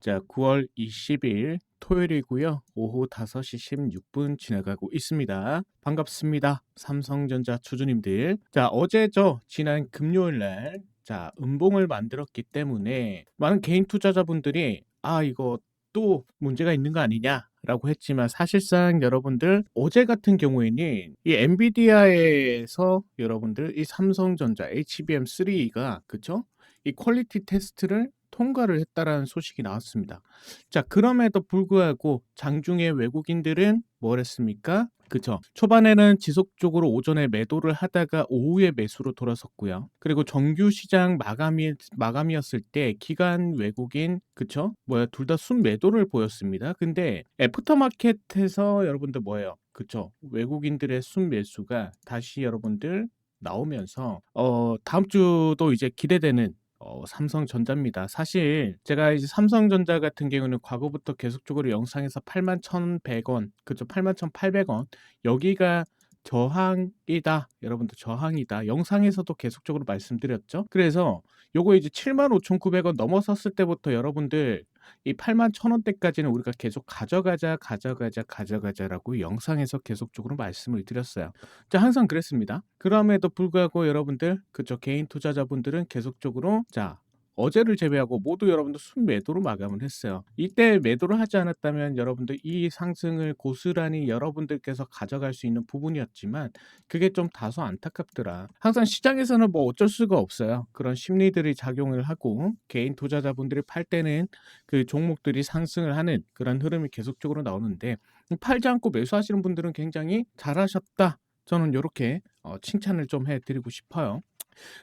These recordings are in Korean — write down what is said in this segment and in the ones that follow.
자, 9월 20일 토요일이고요. 오후 5시 16분 지나가고 있습니다. 반갑습니다. 삼성전자 주주님들. 자, 어제죠. 지난 금요일 날 자, 음봉을 만들었기 때문에 많은 개인 투자자분들이 아, 이거 또 문제가 있는 거 아니냐 라고 했지만 사실상 여러분들 어제 같은 경우에는 이 엔비디아에서 여러분들 이 삼성전자 HBM3가 그쵸? 이 퀄리티 테스트를 통과를 했다라는 소식이 나왔습니다. 자, 그럼에도 불구하고 장중에 외국인들은 뭘 했습니까? 그쵸. 초반에는 지속적으로 오전에 매도를 하다가 오후에 매수로 돌아섰고요. 그리고 정규 시장 마감이, 마감이었을 때 기간 외국인, 그쵸? 뭐야, 둘 다 순매도를 보였습니다. 근데 애프터마켓에서 여러분들 뭐예요? 그쵸. 외국인들의 순매수가 다시 여러분들 나오면서, 어, 다음 주도 이제 기대되는 어, 삼성전자입니다. 사실 제가 이제 삼성전자 같은 경우는 과거부터 계속적으로 영상에서 81,100원, 그죠? 81,800원 여기가 저항이다. 여러분들 저항이다. 영상에서도 계속적으로 말씀드렸죠. 그래서 요거 이제 75,900원 넘어섰을 때부터 여러분들 이 81,000원대까지는 우리가 계속 가져가자, 가져가자, 가져가자라고 영상에서 계속적으로 말씀을 드렸어요. 자, 항상 그랬습니다. 그럼에도 불구하고 여러분들, 그저 개인 투자자분들은 계속적으로 자, 어제를 제외하고 모두 여러분들 순매도로 마감을 했어요. 이때 매도를 하지 않았다면 여러분들 이 상승을 고스란히 여러분들께서 가져갈 수 있는 부분이었지만 그게 좀 다소 안타깝더라. 항상 시장에서는 뭐 어쩔 수가 없어요. 그런 심리들이 작용을 하고 개인 투자자분들이 팔 때는 그 종목들이 상승을 하는 그런 흐름이 계속적으로 나오는데 팔지 않고 매수하시는 분들은 굉장히 잘하셨다. 저는 이렇게 어, 칭찬을 좀 해드리고 싶어요.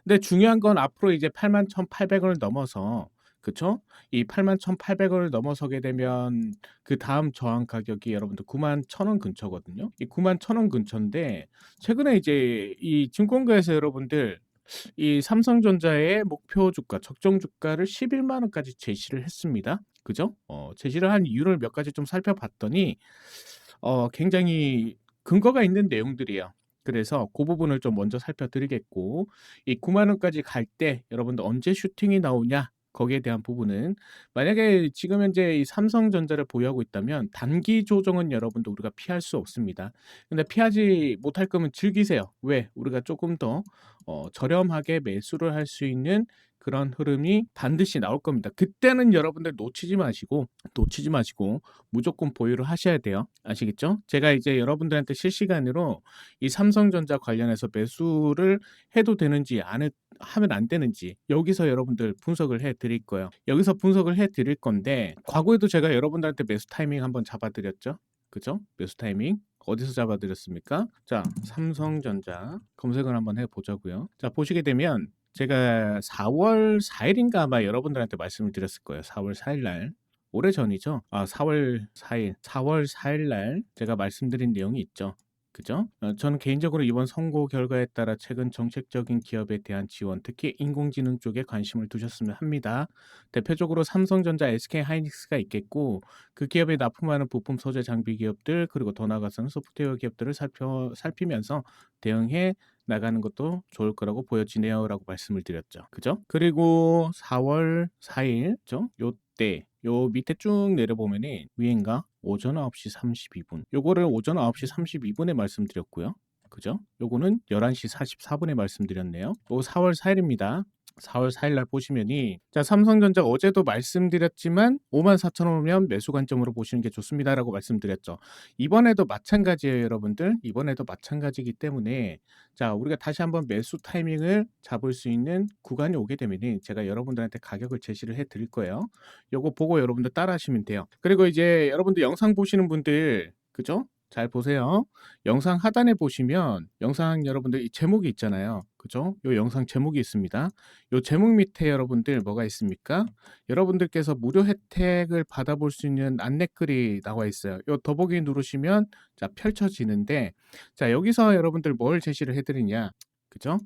근데 중요한 건 앞으로 이제 81,800원을 넘어서 그쵸? 이 81,800원을 넘어서게 되면 그 다음 저항 가격이 여러분들 91,000원 근처거든요. 이 91,000원 근처인데 최근에 이제 이 증권가에서 여러분들 이 삼성전자의 목표 주가, 적정 주가를 11만 원까지 제시를 했습니다. 그죠? 어, 제시를 한 이유를 몇 가지 좀 살펴봤더니 어, 굉장히 근거가 있는 내용들이에요. 그래서 그 부분을 좀 먼저 살펴드리겠고 이 9만 원까지 갈 때 여러분들 언제 슈팅이 나오냐 거기에 대한 부분은 만약에 지금 현재 이 삼성전자를 보유하고 있다면 단기 조정은 여러분도 우리가 피할 수 없습니다. 근데 피하지 못할 거면 즐기세요. 왜? 우리가 조금 더 어, 저렴하게 매수를 할 수 있는 그런 흐름이 반드시 나올 겁니다. 그때는 여러분들 놓치지 마시고 놓치지 마시고 무조건 보유를 하셔야 돼요. 아시겠죠? 제가 이제 여러분들한테 실시간으로 이 삼성전자 관련해서 매수를 해도 되는지 안 해, 하면 안 되는지 여기서 여러분들 분석을 해 드릴 거예요. 여기서 분석을 해 드릴 건데 과거에도 제가 여러분들한테 매수 타이밍 한번 잡아 드렸죠. 그죠? 매수 타이밍 어디서 잡아드렸습니까? 자, 삼성전자 검색을 한번 해보자고요. 자, 보시게 되면 제가 4월 4일인가 아마 여러분들한테 말씀을 드렸을 거예요. 4월 4일 날. 오래 전이죠. 아, 4월 4일. 4월 4일 날 제가 말씀드린 내용이 있죠. 그죠? 어, 저는 개인적으로 이번 선거 결과에 따라 최근 정책적인 기업에 대한 지원, 특히 인공지능 쪽에 관심을 두셨으면 합니다. 대표적으로 삼성전자, SK 하이닉스가 있겠고 그 기업에 납품하는 부품 소재 장비 기업들 그리고 더 나아가서는 소프트웨어 기업들을 살펴 살피면서 대응해 나가는 것도 좋을 거라고 보여지네요라고 말씀을 드렸죠. 그죠? 그리고 4월 4일, 죠? 요때 요 밑에 쭉 내려보면은 위인가 오전 9시 32분. 요거를 오전 9시 32분에 말씀드렸고요. 그죠? 요거는 11시 44분에 말씀드렸네요. 요 4월 4일입니다. 4월 4일 날 보시면이 자 삼성전자 어제도 말씀드렸지만 5만 4천 원이면 매수 관점으로 보시는 게 좋습니다라고 말씀드렸죠. 이번에도 마찬가지예요, 여러분들. 이번에도 마찬가지이기 때문에 자 우리가 다시 한번 매수 타이밍을 잡을 수 있는 구간이 오게 되면은 제가 여러분들한테 가격을 제시를 해 드릴 거예요. 요거 보고 여러분들 따라 하시면 돼요. 그리고 이제 여러분들 영상 보시는 분들 그죠? 잘 보세요. 영상 하단에 보시면 영상 여러분들 이 제목이 있잖아요. 그죠? 요 영상 제목이 있습니다. 요 제목 밑에 여러분들 뭐가 있습니까? 여러분들께서 무료 혜택을 받아볼 수 있는 안내글이 나와 있어요. 요 더보기 누르시면 자 펼쳐지는데 자 여기서 여러분들 뭘 제시를 해드리냐? 그죠?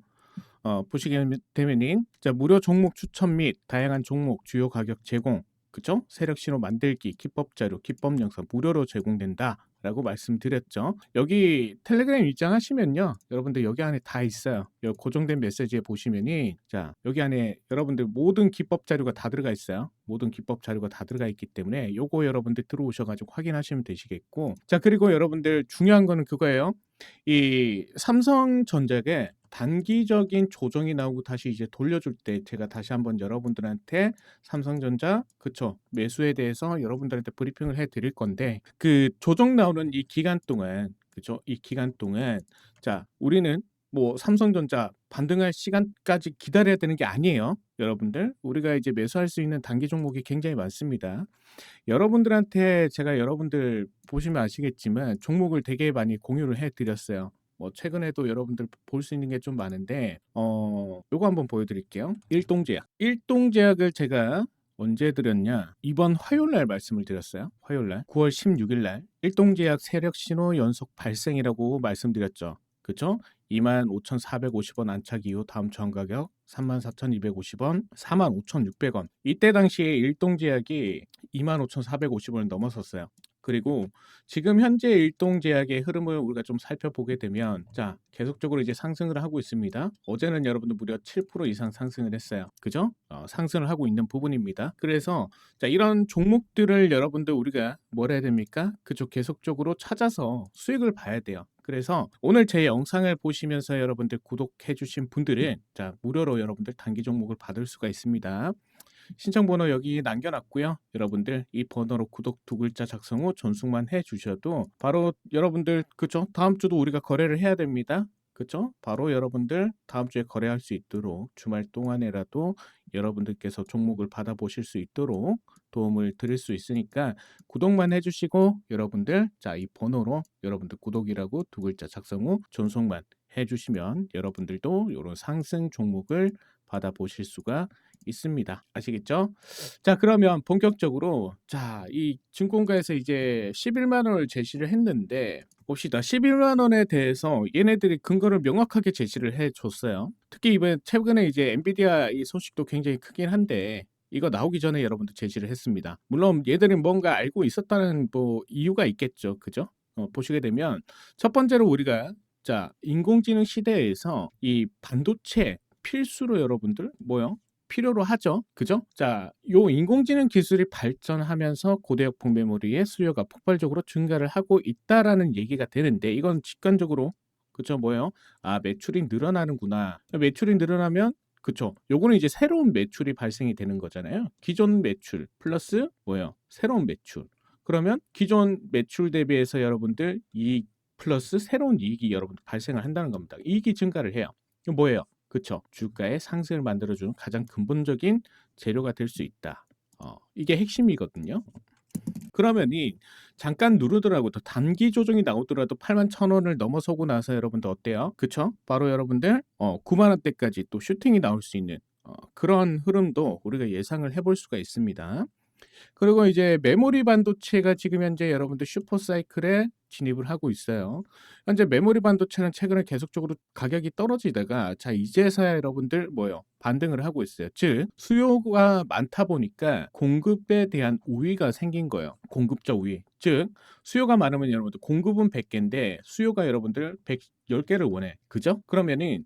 어, 보시게 되면은 자 무료 종목 추천 및 다양한 종목 주요 가격 제공 그죠? 세력 신호 만들기, 기법 자료, 기법 영상 무료로 제공된다. 라고 말씀드렸죠. 여기 텔레그램 입장하시면요. 여러분들 여기 안에 다 있어요. 여 고정된 메시지에 보시면이 자, 여기 안에 여러분들 모든 기법 자료가 다 들어가 있어요. 모든 기법 자료가 다 들어가 있기 때문에 요거 여러분들 들어오셔 가지고 확인하시면 되시겠고. 자, 그리고 여러분들 중요한 거는 그거예요. 이 삼성전자에 단기적인 조정이 나오고 다시 이제 돌려줄 때 제가 다시 한번 여러분들한테 삼성전자 그쵸 매수에 대해서 여러분들한테 브리핑을 해 드릴 건데 그 조정 나오는 이 기간 동안 그쵸 이 기간 동안 자 우리는 뭐 삼성전자 반등할 시간까지 기다려야 되는 게 아니에요. 여러분들 우리가 이제 매수할 수 있는 단기 종목이 굉장히 많습니다. 여러분들한테 제가 여러분들 보시면 아시겠지만 종목을 되게 많이 공유를 해 드렸어요. 뭐 최근에도 여러분들 볼 수 있는 게 좀 많은데 어 요거 한번 보여드릴게요. 일동제약. 일동제약을 제가 언제 드렸냐? 이번 화요일 날 말씀을 드렸어요. 화요일 날 9월 16일 날 일동제약 세력 신호 연속 발생이라고 말씀드렸죠. 그쵸? 25,450원 안착 이후 다음 전 가격 34,250원, 45,600원. 이때 당시에 일동제약이 25,450원을 넘어섰어요. 그리고 지금 현재 일동제약의 흐름을 우리가 좀 살펴보게 되면 자 계속적으로 이제 상승을 하고 있습니다. 어제는 여러분들 무려 7% 이상 상승을 했어요. 그죠? 어, 상승을 하고 있는 부분입니다. 그래서 자 이런 종목들을 여러분들 우리가 뭘 해야 됩니까? 그쪽 계속적으로 찾아서 수익을 봐야 돼요. 그래서 오늘 제 영상을 보시면서 여러분들 구독해 주신 분들은 자 무료로 여러분들 단기 종목을 받을 수가 있습니다. 신청 번호 여기 남겨놨고요. 여러분들 이 번호로 구독 두 글자 작성 후 전송만 해주셔도 바로 여러분들 그쵸? 다음 주도 우리가 거래를 해야 됩니다. 그쵸? 바로 여러분들 다음 주에 거래할 수 있도록 주말 동안에라도 여러분들께서 종목을 받아보실 수 있도록 도움을 드릴 수 있으니까 구독만 해주시고 여러분들 자 이 번호로 여러분들 구독이라고 두 글자 작성 후 전송만 해주시면 여러분들도 이런 상승 종목을 받아보실 수가 있습니다. 아시겠죠? 자, 그러면 본격적으로 자, 이 증권가에서 이제 11만 원을 제시를 했는데 봅시다. 11만 원에 대해서 얘네들이 근거를 명확하게 제시를 해 줬어요. 특히 이번에 최근에 이제 엔비디아 이 소식도 굉장히 크긴 한데 이거 나오기 전에 여러분들 제시를 했습니다. 물론 얘들은 뭔가 알고 있었다는 뭐 이유가 있겠죠. 그죠? 어, 보시게 되면 첫 번째로 우리가 자, 인공지능 시대에서 이 반도체 필수로 여러분들 뭐요? 필요로 하죠. 그죠? 자, 요 인공지능 기술이 발전하면서 고대역폭 메모리의 수요가 폭발적으로 증가를 하고 있다라는 얘기가 되는데 이건 직관적으로 그쵸 뭐예요? 아 매출이 늘어나는구나. 매출이 늘어나면 그쵸. 요거는 이제 새로운 매출이 발생이 되는 거잖아요. 기존 매출 플러스 뭐예요? 새로운 매출. 그러면 기존 매출 대비해서 여러분들 이익 플러스 새로운 이익이 여러분들 발생을 한다는 겁니다. 이익이 증가를 해요. 이거 뭐예요? 그쵸. 주가의 상승을 만들어주는 가장 근본적인 재료가 될 수 있다. 어, 이게 핵심이거든요. 그러면 이 잠깐 누르더라고 더 단기 조정이 나오더라도 8만 천 원을 넘어서고 나서 여러분들 어때요? 그쵸? 바로 여러분들 어, 9만 원대까지 또 슈팅이 나올 수 있는 어, 그런 흐름도 우리가 예상을 해볼 수가 있습니다. 그리고 이제 메모리 반도체가 지금 현재 여러분들 슈퍼 사이클에 진입을 하고 있어요. 현재 메모리 반도체는 최근에 계속적으로 가격이 떨어지다가 자 이제서야 여러분들 뭐요 반등을 하고 있어요. 즉 수요가 많다 보니까 공급에 대한 우위가 생긴 거예요. 공급자 우위. 즉 수요가 많으면 여러분들 공급은 100개인데 수요가 여러분들 110개를 원해. 그죠? 그러면은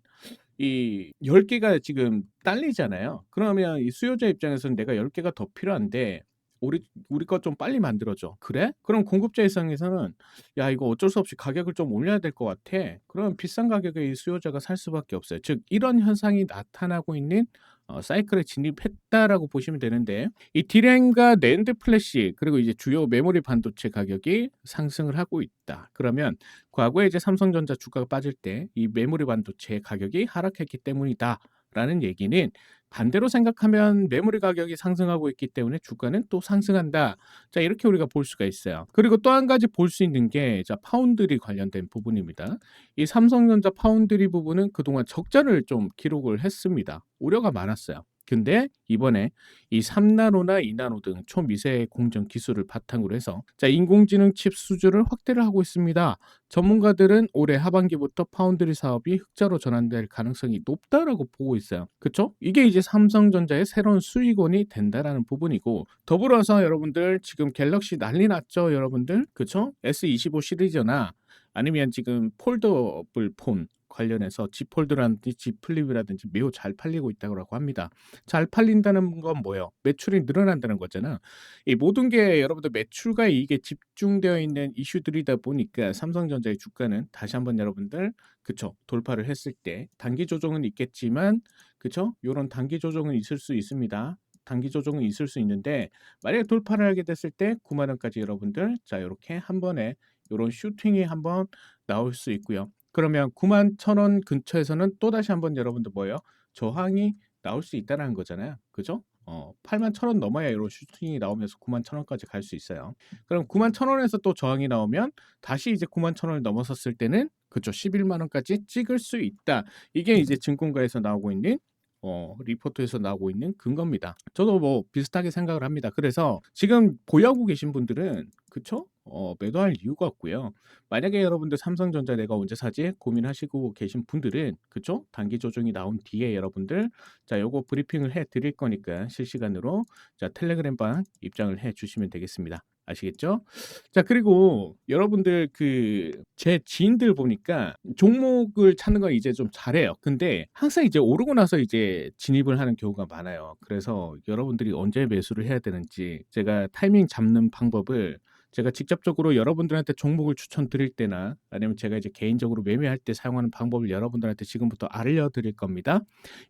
이 10개가 지금 딸리잖아요. 그러면 이 수요자 입장에서는 내가 10개가 더 필요한데 우리 우리 것좀 빨리 만들어줘. 그래? 그럼 공급자 입장에서는 야 이거 어쩔 수 없이 가격을 좀 올려야 될 것 같아. 그럼 비싼 가격에 이 수요자가 살 수밖에 없어요. 즉 이런 현상이 나타나고 있는 어, 사이클에 진입했다라고 보시면 되는데 이 디램과 낸드 플래시 그리고 이제 주요 메모리 반도체 가격이 상승을 하고 있다. 그러면 과거에 이제 삼성전자 주가가 빠질 때 이 메모리 반도체 가격이 하락했기 때문이다. 라는 얘기는 반대로 생각하면 메모리 가격이 상승하고 있기 때문에 주가는 또 상승한다. 자, 이렇게 우리가 볼 수가 있어요. 그리고 또 한 가지 볼 수 있는 게 자, 파운드리 관련된 부분입니다. 이 삼성전자 파운드리 부분은 그동안 적자를 좀 기록을 했습니다. 우려가 많았어요. 근데 이번에 이 3나노나 2나노 등 초미세 공정 기술을 바탕으로 해서 자, 인공지능 칩 수주를 확대를 하고 있습니다. 전문가들은 올해 하반기부터 파운드리 사업이 흑자로 전환될 가능성이 높다라고 보고 있어요. 그쵸? 이게 이제 삼성전자의 새로운 수익원이 된다라는 부분이고 더불어서 여러분들 지금 갤럭시 난리 났죠, 여러분들? 그쵸? S25 시리즈나 아니면 지금 폴더블 폰 관련해서 G 폴드라든지 G 플립이라든지 매우 잘 팔리고 있다고 합니다. 잘 팔린다는 건 뭐예요? 매출이 늘어난다는 거잖아. 이 모든 게 여러분들 매출과 이게 집중되어 있는 이슈들이다 보니까 삼성전자의 주가는 다시 한번 여러분들 그쵸 돌파를 했을 때 단기 조정은 있겠지만 그쵸 요런 단기 조정은 있을 수 있습니다. 단기 조정은 있을 수 있는데 만약에 돌파를 하게 됐을 때 9만 원까지 여러분들 자 이렇게 한 번에 요런 슈팅이 한번 나올 수 있고요. 그러면 9만 1,000원 근처에서는 또 다시 한번 여러분들 뭐예요? 저항이 나올 수 있다라는 거잖아요. 그죠? 어, 8만 1,000원 넘어야 이런 슈팅이 나오면서 9만 1,000원까지 갈 수 있어요. 그럼 9만 1,000원에서 또 저항이 나오면 다시 이제 9만 1,000원을 넘어섰을 때는 그쵸 11만 원까지 찍을 수 있다. 이게 이제 증권가에서 나오고 있는 어, 리포트에서 나오고 있는 근거입니다. 저도 뭐 비슷하게 생각을 합니다. 그래서 지금 보유하고 계신 분들은 그쵸? 어, 매도할 이유가 없고요. 만약에 여러분들 삼성전자 내가 언제 사지 고민하시고 계신 분들은 그쵸? 단기 조정이 나온 뒤에 여러분들 자 요거 브리핑을 해 드릴 거니까 실시간으로 자 텔레그램방 입장을 해 주시면 되겠습니다. 아시겠죠? 자 그리고 여러분들 그 제 지인들 보니까 종목을 찾는 거 이제 좀 잘해요. 근데 항상 이제 오르고 나서 이제 진입을 하는 경우가 많아요. 그래서 여러분들이 언제 매수를 해야 되는지 제가 타이밍 잡는 방법을 제가 직접적으로 여러분들한테 종목을 추천드릴 때나 아니면 제가 이제 개인적으로 매매할 때 사용하는 방법을 여러분들한테 지금부터 알려드릴 겁니다.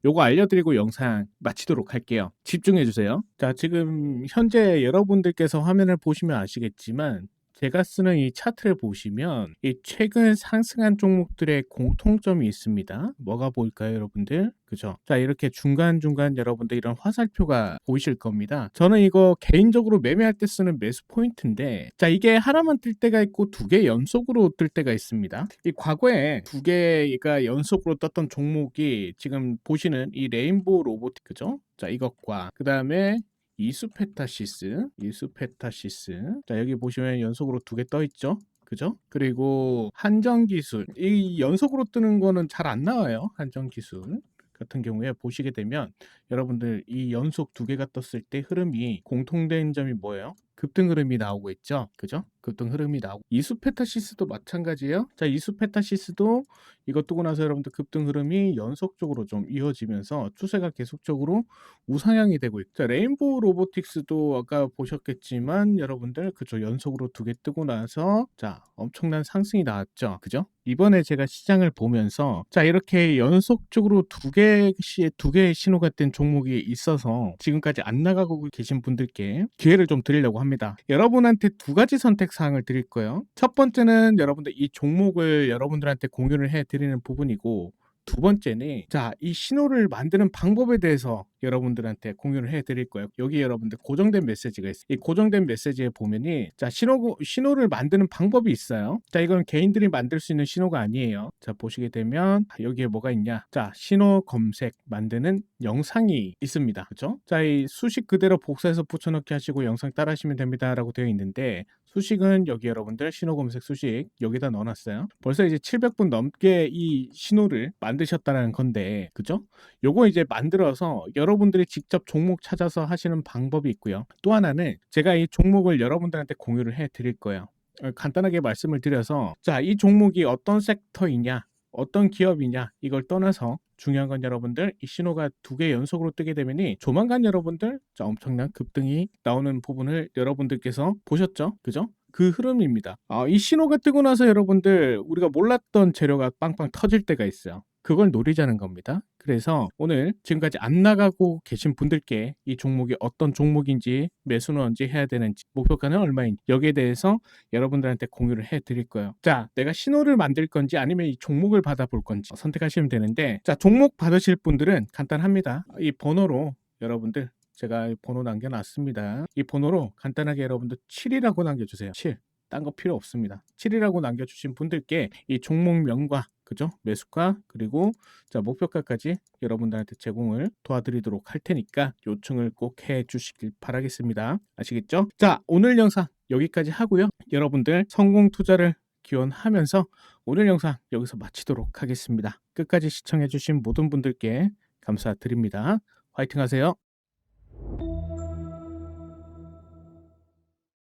요거 알려드리고 영상 마치도록 할게요. 집중해 주세요. 자, 지금 현재 여러분들께서 화면을 보시면 아시겠지만 제가 쓰는 이 차트를 보시면 이 최근 상승한 종목들의 공통점이 있습니다. 뭐가 보일까요, 여러분들? 그죠? 자, 이렇게 중간중간 여러분들 이런 화살표가 보이실 겁니다. 저는 이거 개인적으로 매매할 때 쓰는 매수 포인트인데, 자, 이게 하나만 뜰 때가 있고 두 개 연속으로 뜰 때가 있습니다. 이 과거에 두 개가 연속으로 떴던 종목이 지금 보시는 이 레인보우 로보틱, 그죠? 자, 이것과 그 다음에 이수페타시스, 이수페타시스. 자, 여기 보시면 연속으로 두 개 떠 있죠? 그죠? 그리고 한정 기술. 이 연속으로 뜨는 거는 잘 안 나와요. 한정 기술. 같은 경우에 보시게 되면 여러분들 이 연속 두 개가 떴을 때 흐름이 공통된 점이 뭐예요? 급등 흐름이 나오고 있죠. 그죠? 급등 흐름이 나오고 이수페타시스도 마찬가지예요. 자, 이수페타시스도 이거 뜨고 나서 여러분들 급등 흐름이 연속적으로 좀 이어지면서 추세가 계속적으로 우상향이 되고 있죠. 자, 레인보우 로보틱스도 아까 보셨겠지만 여러분들 그죠? 연속으로 두 개 뜨고 나서 자, 엄청난 상승이 나왔죠. 그죠? 이번에 제가 시장을 보면서 자, 이렇게 연속적으로 두 개씩 두 개의 신호가 뜬 종목이 있어서 지금까지 안 나가고 계신 분들께 기회를 좀 드리려고 합니다. 여러분한테 두 가지 선택 사항을 드릴 거예요. 첫 번째는 여러분들 이 종목을 여러분들한테 공유를 해 드리는 부분이고 두 번째는 자, 이 신호를 만드는 방법에 대해서 여러분들한테 공유를 해 드릴 거예요. 여기 여러분들 고정된 메시지가 있어요. 이 고정된 메시지에 보면이 자, 신호 신호를 만드는 방법이 있어요. 자, 이건 개인들이 만들 수 있는 신호가 아니에요. 자, 보시게 되면 여기에 뭐가 있냐? 자, 신호 검색 만드는 영상이 있습니다. 그렇죠? 자, 이 수식 그대로 복사해서 붙여넣기 하시고 영상 따라하시면 됩니다라고 되어 있는데 수식은 여기 여러분들 신호 검색 수식 여기다 넣어놨어요. 벌써 이제 700분 넘게 이 신호를 만드셨다는 건데, 그죠? 요거 이제 만들어서 여러분들이 직접 종목 찾아서 하시는 방법이 있고요. 또 하나는 제가 이 종목을 여러분들한테 공유를 해 드릴 거예요. 어, 간단하게 말씀을 드려서 자, 이 종목이 어떤 섹터이냐, 어떤 기업이냐 이걸 떠나서 중요한 건 여러분들 이 신호가 두 개 연속으로 뜨게 되면이 조만간 여러분들 자, 엄청난 급등이 나오는 부분을 여러분들께서 보셨죠? 그죠? 그 흐름입니다. 아, 이 신호가 뜨고 나서 여러분들 우리가 몰랐던 재료가 빵빵 터질 때가 있어요. 그걸 노리자는 겁니다. 그래서 오늘 지금까지 안 나가고 계신 분들께 이 종목이 어떤 종목인지 매수는 언제 해야 되는지 목표가는 얼마인지 여기에 대해서 여러분들한테 공유를 해 드릴 거예요. 자, 내가 신호를 만들 건지 아니면 이 종목을 받아볼 건지 선택하시면 되는데 자, 종목 받으실 분들은 간단합니다. 이 번호로 여러분들 제가 번호 남겨놨습니다. 이 번호로 간단하게 여러분들 7이라고 남겨주세요. 7. 딴 거 필요 없습니다. 7이라고 남겨주신 분들께 이 종목명과 그죠? 매수가 그리고 자 목표가까지 여러분들한테 제공을 도와드리도록 할 테니까 요청을 꼭 해주시길 바라겠습니다. 아시겠죠? 자 오늘 영상 여기까지 하고요. 여러분들 성공 투자를 기원하면서 오늘 영상 여기서 마치도록 하겠습니다. 끝까지 시청해주신 모든 분들께 감사드립니다. 화이팅 하세요.